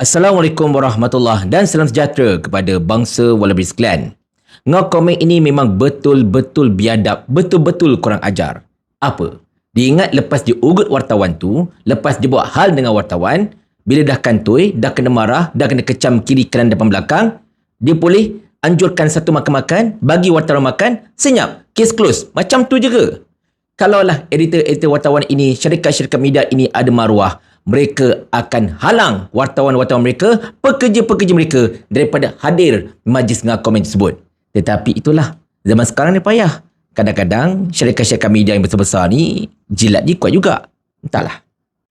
Assalamualaikum warahmatullahi dan salam sejahtera kepada bangsa Wallabies Clan. Ngak komen ini memang betul-betul biadab, betul-betul kurang ajar. Apa? Diingat lepas dia ugut wartawan tu, lepas dia buat hal dengan wartawan, bila dah kantoi, dah kena marah, dah kena kecam kiri kanan depan belakang, dia boleh anjurkan satu makan-makan, bagi wartawan makan, senyap, case close. Macam tu je ke? Kalaulah editor-editor wartawan ini, syarikat-syarikat media ini ada maruah, mereka akan halang wartawan-wartawan mereka, pekerja-pekerja mereka daripada hadir majlis dengan komen tersebut. Tetapi itulah, zaman sekarang ni payah. Kadang-kadang syarikat-syarikat media yang besar-besar ni jilat dia kuat juga. Entahlah.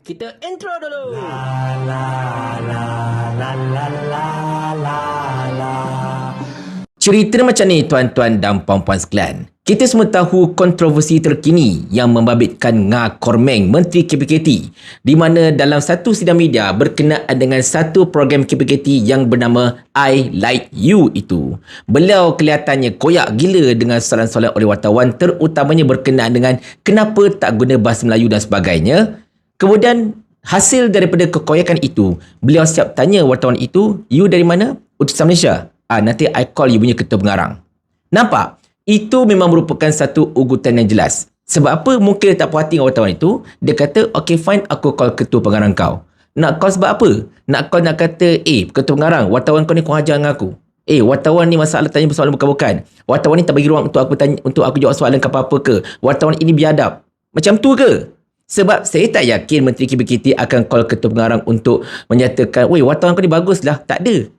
Kita intro dulu. Cerita macam ni tuan-tuan dan puan-puan sekalian. Kita semua tahu kontroversi terkini yang membabitkan Nga Kormeng, Menteri KPKT di mana dalam satu sidang media berkenaan dengan satu program KPKT yang bernama I Like You itu. Beliau kelihatannya koyak gila dengan soalan-soalan oleh wartawan terutamanya berkenaan dengan kenapa tak guna bahasa Melayu dan sebagainya. Kemudian hasil daripada kekoyakan itu, beliau siap tanya wartawan itu, you dari mana? Utusan Malaysia. Ah, nanti I call you punya ketua pengarang. Nampak? Itu memang merupakan satu ugutan yang jelas. Sebab apa mungkin tak puas hati dengan wartawan itu, dia kata, okay fine, aku call ketua pengarang kau. Nak call sebab apa? Nak call nak kata, eh, ketua pengarang, wartawan kau ni kurang ajar dengan aku. Eh, wartawan ni masalah tanya soalan bukan-bukan. Wartawan ni tak bagi ruang untuk aku tanya, untuk aku jawab soalan ke apa-apa ke. Wartawan ini biadab. Macam tu ke? Sebab saya tak yakin Menteri KBKT akan call ketua pengarang untuk menyatakan, weh, wartawan kau ni bagus lah. Tak ada.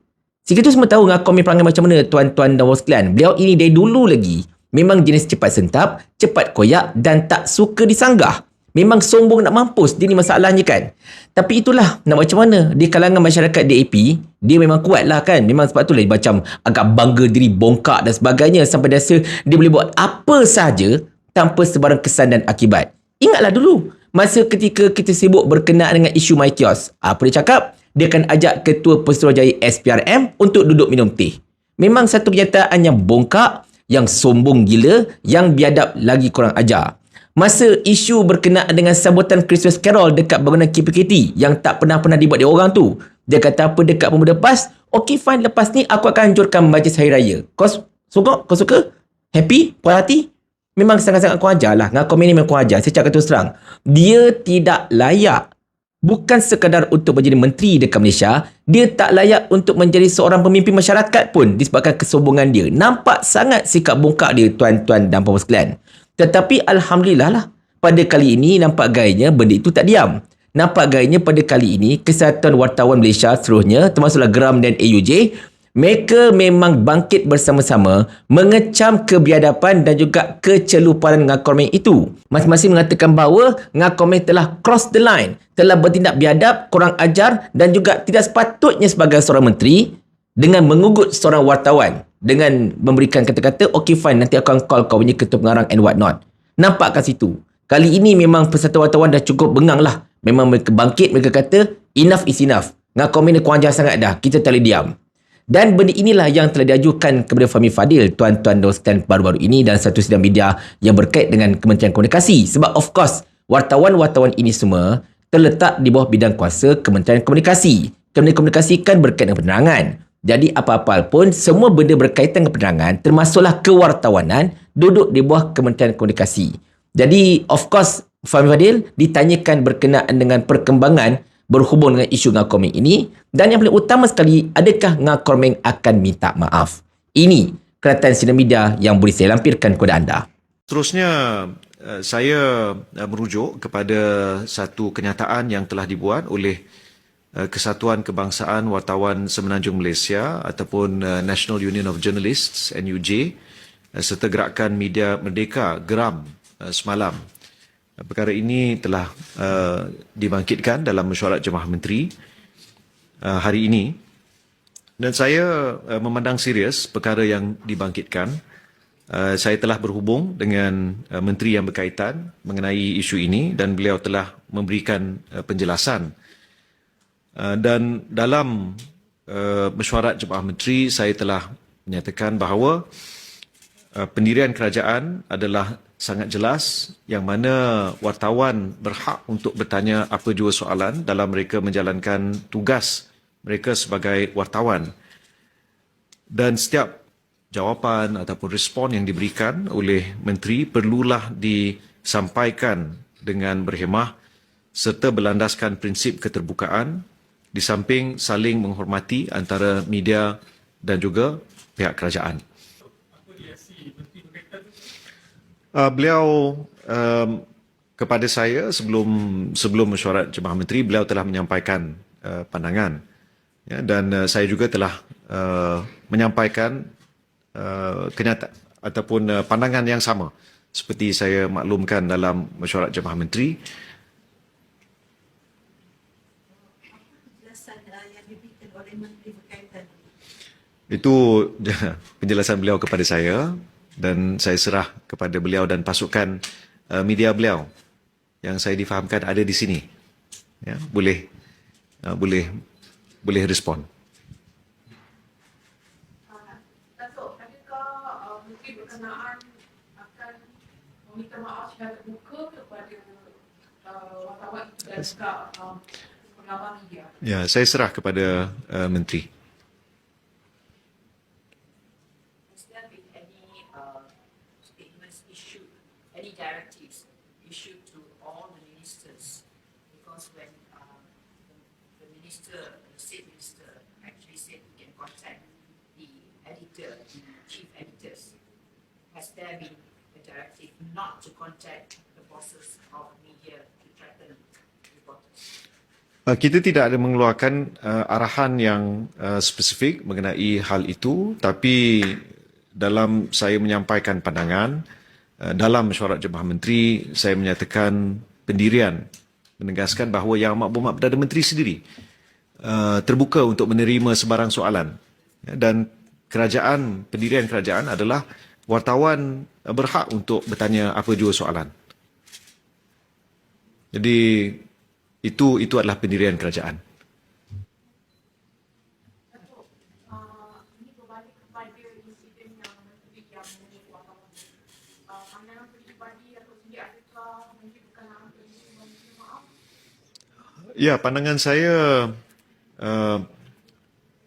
Jika tu semua tahu dengan komen perangai macam mana tuan-tuan dan wasklan. Beliau ini dari dulu lagi. Memang jenis cepat sentap, cepat koyak dan tak suka disanggah. Memang sombong nak mampus. Dia ni masalahnya kan. Tapi itulah nak macam mana. Di kalangan masyarakat DAP, dia memang kuat lah kan. Memang sebab tu lah dia macam agak bangga diri bongkak dan sebagainya. Sampai rasa dia boleh buat apa sahaja tanpa sebarang kesan dan akibat. Ingatlah dulu. Masa ketika kita sibuk berkenaan dengan isu MyKios. Apa dia cakap? Dia akan ajak Ketua Pesuruhjaya SPRM untuk duduk minum teh. Memang satu kenyataan yang bongkak, yang sombong gila, yang biadab lagi kurang ajar. Masa isu berkenaan dengan sambutan Christmas Carol dekat bangunan KPKT yang tak pernah-pernah dibuat di orang tu. Dia kata apa dekat pemuda PAS, okay fine lepas ni aku akan anjurkan majlis hari raya. Kau suka? Kau suka? Happy? Puas hati? Memang sangat-sangat kurang ajar lah. Ngaku ini memang kurang ajar. Saya cakap terus terang. Dia tidak layak bukan sekadar untuk menjadi menteri dekat Malaysia, dia tak layak untuk menjadi seorang pemimpin masyarakat pun disebabkan kesombongan dia. Nampak sangat sikap bongkak dia tuan-tuan dan puan sekalian. Tetapi Alhamdulillah lah, pada kali ini nampak gayanya benda itu tak diam. Nampak gayanya pada kali ini Kesihatan Wartawan Malaysia seterusnya termasuklah Geram dan AUJ mereka memang bangkit bersama-sama mengecam kebiadaban dan juga keceluparan Ngakomeng itu. Masing-masing mengatakan bahawa Ngakomeng telah cross the line, telah bertindak biadab, kurang ajar dan juga tidak sepatutnya sebagai seorang menteri dengan mengugut seorang wartawan dengan memberikan kata-kata, okay fine, nanti akan call kau punya ketua pengarang and what not. Nampak kat situ. Kali ini memang pesatuan wartawan dah cukup bengang lah. Memang mereka bangkit, mereka kata, enough is enough. Ngakomeng ni kurang ajar sangat dah. Kita tak boleh diam. Dan benda inilah yang telah diajukan kepada Fahmi Fadil, tuan-tuan dan baru-baru ini dan satu sidang media yang berkait dengan Kementerian Komunikasi. Sebab of course, wartawan-wartawan ini semua terletak di bawah bidang kuasa Kementerian Komunikasi. Kementerian Komunikasi kan berkait dengan penerangan. Jadi apa-apa pun, semua benda berkaitan dengan penerangan, termasuklah kewartawanan, duduk di bawah Kementerian Komunikasi. Jadi of course, Fahmi Fadil ditanyakan berkenaan dengan perkembangan berhubung dengan isu Ngakomeng ini. Dan yang paling utama sekali adakah Ngakomeng akan minta maaf? Ini keratan sinar media yang boleh saya lampirkan kepada anda. Seterusnya eh, saya eh, merujuk kepada satu kenyataan yang telah dibuat oleh eh, Kesatuan Kebangsaan Wartawan Semenanjung Malaysia ataupun National Union of Journalists NUJ serta Gerakan Media Merdeka GERAM semalam Perkara ini telah uh, dibangkitkan dalam mesyuarat jemaah menteri uh, hari ini dan saya uh, memandang serius perkara yang dibangkitkan. Uh, saya telah berhubung dengan uh, menteri yang berkaitan mengenai isu ini dan beliau telah memberikan uh, penjelasan. Uh, dan dalam uh, mesyuarat jemaah menteri saya telah menyatakan bahawa uh, pendirian kerajaan adalah sangat jelas yang mana wartawan berhak untuk bertanya apa jua soalan dalam mereka menjalankan tugas mereka sebagai wartawan. Dan setiap jawapan ataupun respon yang diberikan oleh menteri perlulah disampaikan dengan berhemah serta berlandaskan prinsip keterbukaan di samping saling menghormati antara media dan juga pihak kerajaan. Uh, beliau um, kepada saya sebelum sebelum mesyuarat jemaah menteri beliau telah menyampaikan uh, pandangan. Ya, dan uh, saya juga telah uh, menyampaikan uh, kenyataan ataupun uh, pandangan yang sama seperti saya maklumkan dalam mesyuarat jemaah menteri. Itu penjelasan beliau kepada saya dan saya serah kepada beliau dan pasukan uh, media beliau yang saya difahamkan ada di sini. Ya, boleh uh, boleh boleh respon. Datuk, adakah Menteri berkenaan akan meminta maaf secara terbuka kepada uh, wartawan dan juga pengawal media? Ya, saya serah kepada uh, menteri. Has there been any uh, statements issued, any directives issued to all the ministers? Because when uh, the minister, actually said we can contact the editor, the chief editors, has there been a directive not to contact the bosses of media to threaten reporters? Uh, kita tidak ada mengeluarkan uh, arahan yang uh, spesifik mengenai hal itu tapi dalam saya menyampaikan pandangan uh, dalam mesyuarat jemaah menteri saya menyatakan pendirian menegaskan bahawa yang berhormat Perdana Menteri sendiri uh, terbuka untuk menerima sebarang soalan Ya, dan kerajaan pendirian kerajaan adalah wartawan berhak untuk bertanya apa jua soalan. Jadi itu itu adalah pendirian kerajaan. Ya, pandangan saya uh,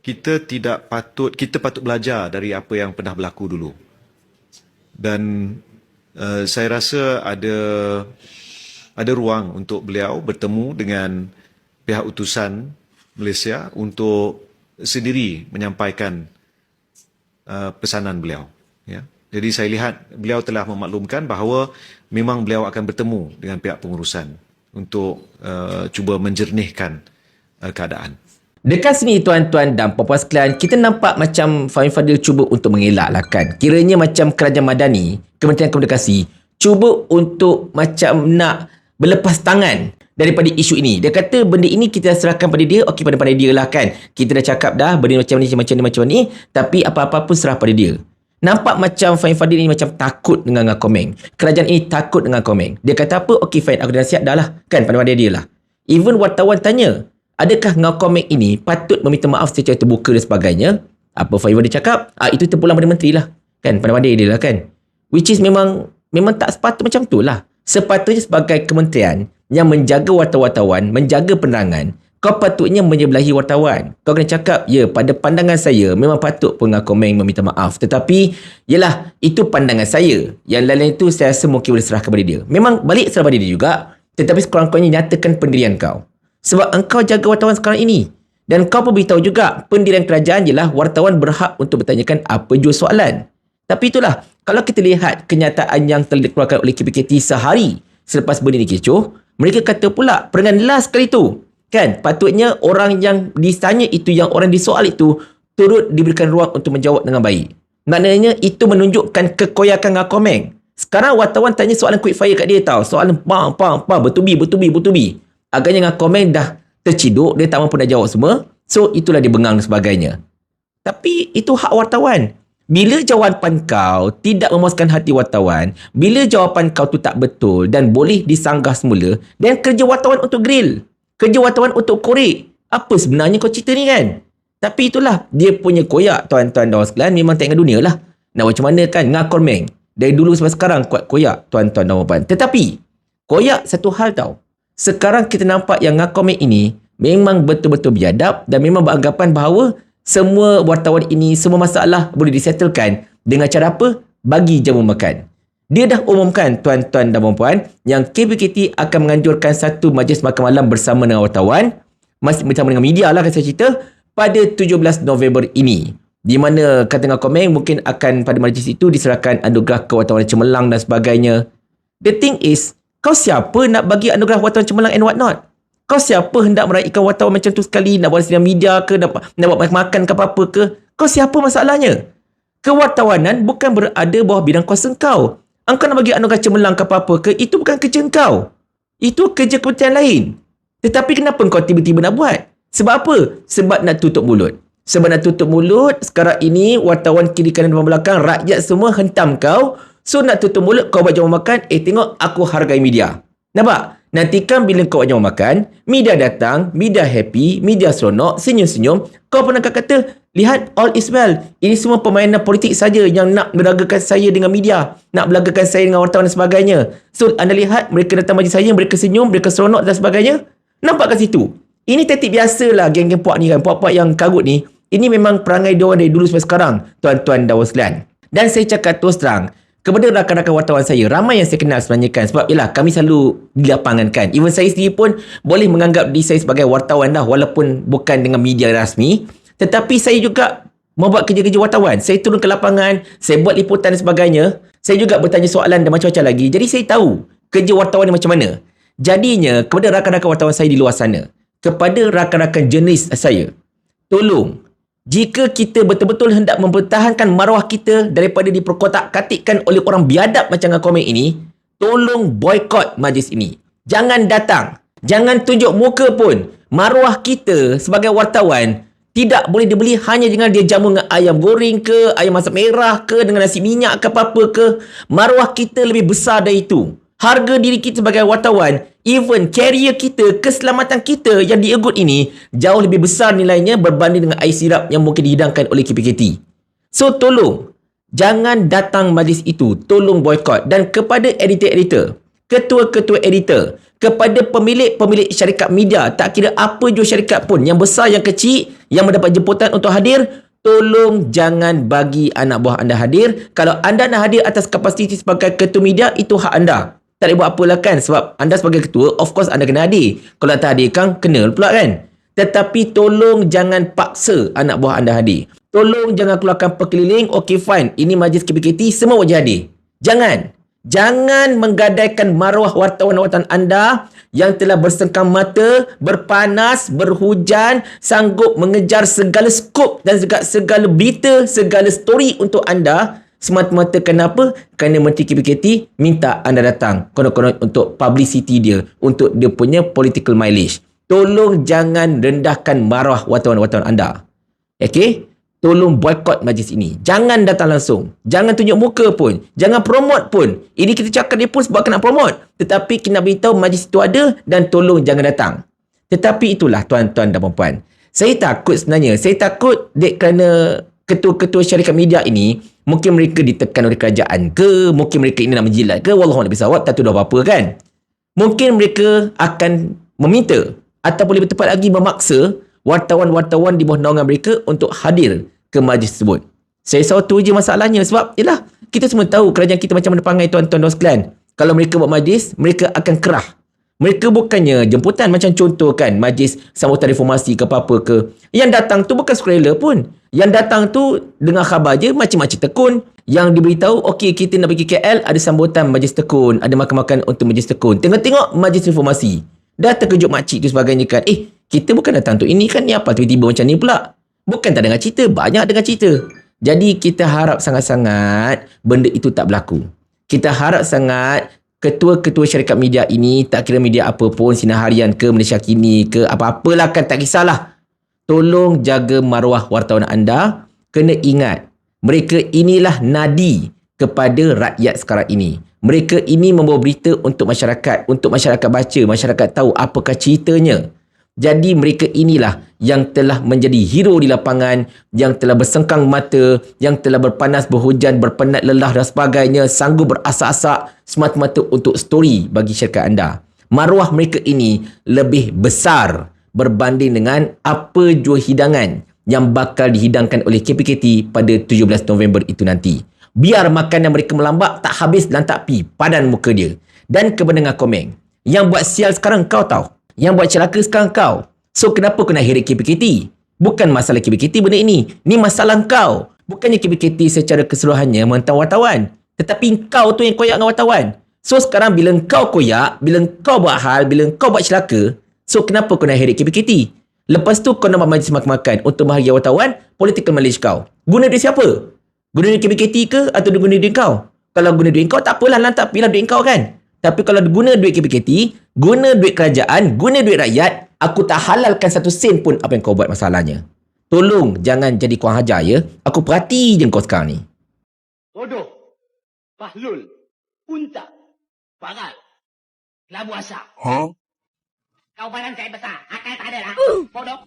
kita tidak patut kita patut belajar dari apa yang pernah berlaku dulu. Dan uh, saya rasa ada ada ruang untuk beliau bertemu dengan pihak utusan Malaysia untuk sendiri menyampaikan uh, pesanan beliau. Ya. Jadi saya lihat beliau telah memaklumkan bahawa memang beliau akan bertemu dengan pihak pengurusan untuk uh, cuba menjernihkan uh, keadaan. Dekat sini tuan-tuan dan puan-puan sekalian, kita nampak macam Fahim Fadil cuba untuk mengelak lah kan. Kiranya macam kerajaan madani, Kementerian Komunikasi, cuba untuk macam nak berlepas tangan daripada isu ini. Dia kata benda ini kita serahkan pada dia, okey pada pada dia lah kan. Kita dah cakap dah benda macam ni, macam ni, macam ni, tapi apa-apa pun serah pada dia. Nampak macam Fahim Fadil ni macam takut dengan dengan komen. Kerajaan ini takut dengan komen. Dia kata apa? Okey fine, aku dah siap dah lah. Kan pada pada dia lah. Even wartawan tanya, adakah ngau ini patut meminta maaf secara terbuka dan sebagainya? Apa Fahim Fadil cakap? Ah, itu terpulang pada menteri lah. Kan pada pada dia lah kan. Which is memang memang tak sepatut macam tu lah. Sepatutnya sebagai kementerian yang menjaga wartawan-wartawan, menjaga penerangan, kau patutnya menyebelahi wartawan. Kau kena cakap, ya pada pandangan saya memang patut pengaku komen meminta maaf. Tetapi, yelah, itu pandangan saya. Yang lain-lain itu saya rasa mungkin boleh serah kepada dia. Memang balik serah pada dia juga. Tetapi sekurang-kurangnya nyatakan pendirian kau. Sebab engkau jaga wartawan sekarang ini. Dan kau pun beritahu juga, pendirian kerajaan ialah wartawan berhak untuk bertanyakan apa jua soalan. Tapi itulah, kalau kita lihat kenyataan yang telah dikeluarkan oleh KPKT sehari selepas benda ni kecoh, mereka kata pula, perangan last kali tu, Kan? Patutnya orang yang ditanya itu, yang orang disoal itu, turut diberikan ruang untuk menjawab dengan baik. Maknanya itu menunjukkan kekoyakan dengan komen. Sekarang wartawan tanya soalan quick fire kat dia tau. Soalan pam, pam, pam, bertubi, bertubi, bertubi. Agaknya dengan komen dah terciduk, dia tak mampu nak jawab semua. So, itulah dia bengang dan sebagainya. Tapi itu hak wartawan. Bila jawapan kau tidak memuaskan hati wartawan, bila jawapan kau tu tak betul dan boleh disanggah semula, dan kerja wartawan untuk grill. Kerja wartawan untuk korek. Apa sebenarnya kau cerita ni kan? Tapi itulah, dia punya koyak tuan-tuan dan sekalian memang tak ingat dunia lah. Nak macam mana kan, ngakor meng. Dari dulu sampai sekarang kuat koyak tuan-tuan dan puan. Tetapi, koyak satu hal tau. Sekarang kita nampak yang ngakor meng ini memang betul-betul biadab dan memang beranggapan bahawa semua wartawan ini, semua masalah boleh disettlekan dengan cara apa? Bagi jamu makan. Dia dah umumkan tuan-tuan dan puan-puan yang KBKT akan menganjurkan satu majlis makan malam bersama dengan wartawan masih bersama dengan media lah saya cerita pada 17 November ini. Di mana kata dengan komen mungkin akan pada majlis itu diserahkan anugerah kewartawan cemerlang dan sebagainya. The thing is, kau siapa nak bagi anugerah wartawan cemerlang and what not? Kau siapa hendak meraihkan wartawan macam tu sekali? Nak buat sidang media ke? Nak, nak buat makan ke apa-apa ke? Kau siapa masalahnya? Kewartawanan bukan berada bawah bidang kuasa kau. Engkau nak bagi anugerah cemerlang ke apa-apa ke? Itu bukan kerja kau. Itu kerja kementerian lain. Tetapi kenapa kau tiba-tiba nak buat? Sebab apa? Sebab nak tutup mulut. Sebab nak tutup mulut, sekarang ini wartawan kiri kanan depan belakang, rakyat semua hentam kau. So nak tutup mulut, kau buat jamu makan, eh tengok aku hargai media. Nampak? Nantikan bila kau jamu makan, media datang, media happy, media seronok, senyum-senyum, kau pernah kata, lihat all is well. Ini semua permainan politik saja yang nak berlagakan saya dengan media, nak berlagakan saya dengan wartawan dan sebagainya. So anda lihat mereka datang majlis saya, mereka senyum, mereka seronok dan sebagainya. Nampak kat situ? Ini taktik biasa lah geng-geng puak ni kan, puak-puak yang karut ni. Ini memang perangai diorang dari dulu sampai sekarang, tuan-tuan dan sekalian. Dan saya cakap terus terang, kepada rakan-rakan wartawan saya, ramai yang saya kenal sebenarnya kan. Sebab yelah, kami selalu di lapangan kan. Even saya sendiri pun boleh menganggap diri saya sebagai wartawan dah walaupun bukan dengan media rasmi. Tetapi saya juga membuat kerja-kerja wartawan. Saya turun ke lapangan, saya buat liputan dan sebagainya. Saya juga bertanya soalan dan macam-macam lagi. Jadi saya tahu kerja wartawan ni macam mana. Jadinya, kepada rakan-rakan wartawan saya di luar sana, kepada rakan-rakan jurnalis saya, tolong jika kita betul-betul hendak mempertahankan maruah kita daripada diperkotak-katikkan oleh orang biadab macam komen ini, tolong boykot majlis ini. Jangan datang. Jangan tunjuk muka pun. Maruah kita sebagai wartawan tidak boleh dibeli hanya dengan dia jamu dengan ayam goreng ke, ayam masak merah ke, dengan nasi minyak ke apa-apa ke. Maruah kita lebih besar dari itu harga diri kita sebagai wartawan, even carrier kita, keselamatan kita yang diikut ini jauh lebih besar nilainya berbanding dengan air sirap yang mungkin dihidangkan oleh KPKT. So tolong, jangan datang majlis itu. Tolong boykot. Dan kepada editor-editor, ketua-ketua editor, kepada pemilik-pemilik syarikat media, tak kira apa jua syarikat pun, yang besar, yang kecil, yang mendapat jemputan untuk hadir, tolong jangan bagi anak buah anda hadir. Kalau anda nak hadir atas kapasiti sebagai ketua media, itu hak anda tak boleh buat apalah kan sebab anda sebagai ketua of course anda kena hadir. Kalau tak hadir kan kena pula kan. Tetapi tolong jangan paksa anak buah anda hadir. Tolong jangan keluarkan perkeliling okay fine. Ini majlis KPKT semua wajib hadir. Jangan. Jangan menggadaikan maruah wartawan-wartawan anda yang telah bersengkang mata, berpanas, berhujan, sanggup mengejar segala skop dan segala berita, segala story untuk anda Semata-mata kenapa? Kerana Menteri KPKT minta anda datang. Konon-konon untuk publicity dia. Untuk dia punya political mileage. Tolong jangan rendahkan marah wartawan-wartawan anda. Okay? Tolong boykot majlis ini. Jangan datang langsung. Jangan tunjuk muka pun. Jangan promote pun. Ini kita cakap dia pun sebab kena promote. Tetapi kena beritahu majlis itu ada dan tolong jangan datang. Tetapi itulah tuan-tuan dan puan-puan. Saya takut sebenarnya. Saya takut dek kerana ketua-ketua syarikat media ini mungkin mereka ditekan oleh kerajaan ke mungkin mereka ini nak menjilat ke wallahu a'lam bisawab tak tahu apa kan mungkin mereka akan meminta ataupun lebih tepat lagi memaksa wartawan-wartawan di bawah naungan mereka untuk hadir ke majlis tersebut saya rasa tu je masalahnya sebab yalah kita semua tahu kerajaan kita macam mana pangai tuan-tuan dan sekalian kalau mereka buat majlis mereka akan kerah mereka bukannya jemputan macam contoh kan majlis sambutan reformasi ke apa-apa ke. Yang datang tu bukan sukarela pun. Yang datang tu dengar khabar je macam-macam tekun. Yang diberitahu okey kita nak pergi KL ada sambutan majlis tekun. Ada makan-makan untuk majlis tekun. Tengok-tengok majlis reformasi. Dah terkejut makcik tu sebagainya kan. Eh kita bukan datang tu ini kan ni apa tiba-tiba macam ni pula. Bukan tak dengar cerita. Banyak dengar cerita. Jadi kita harap sangat-sangat benda itu tak berlaku. Kita harap sangat ketua-ketua syarikat media ini tak kira media apa pun sinar harian ke Malaysia Kini ke apa-apalah kan tak kisahlah tolong jaga maruah wartawan anda. Kena ingat mereka inilah nadi kepada rakyat sekarang ini. Mereka ini membawa berita untuk masyarakat untuk masyarakat baca masyarakat tahu apakah ceritanya. Jadi mereka inilah yang telah menjadi hero di lapangan, yang telah bersengkang mata, yang telah berpanas, berhujan, berpenat, lelah dan sebagainya, sanggup berasak-asak semata-mata untuk story bagi syarikat anda. Maruah mereka ini lebih besar berbanding dengan apa jua hidangan yang bakal dihidangkan oleh KPKT pada 17 November itu nanti. Biar makanan mereka melambak tak habis dan tak pi padan muka dia. Dan kepada dengan komeng. Yang buat sial sekarang kau tahu. Yang buat celaka sekarang kau. So kenapa nak heret KPKT? Bukan masalah KPKT benda ini. Ni masalah kau. Bukannya KPKT secara keseluruhannya mentang wartawan. Tetapi kau tu yang koyak dengan wartawan. So sekarang bila kau koyak, bila kau buat hal, bila kau buat celaka, so kenapa kau nak heret KPKT? Lepas tu kau nak buat majlis makan-makan untuk bahagia wartawan, political knowledge kau. Guna duit siapa? Guna duit KPKT ke atau guna duit kau? Kalau guna duit kau tak apalah lantak pilih duit kau kan. Tapi kalau guna duit KPKT, guna duit kerajaan, guna duit rakyat, aku tak halalkan satu sen pun apa yang kau buat masalahnya. Tolong jangan jadi kurang hajar ya. Aku perhati je kau sekarang ni. Bodoh. Bahlul. Unta. Bagal. Labu asap. Kau badan saya besar. Akal tak ada lah. Bodoh.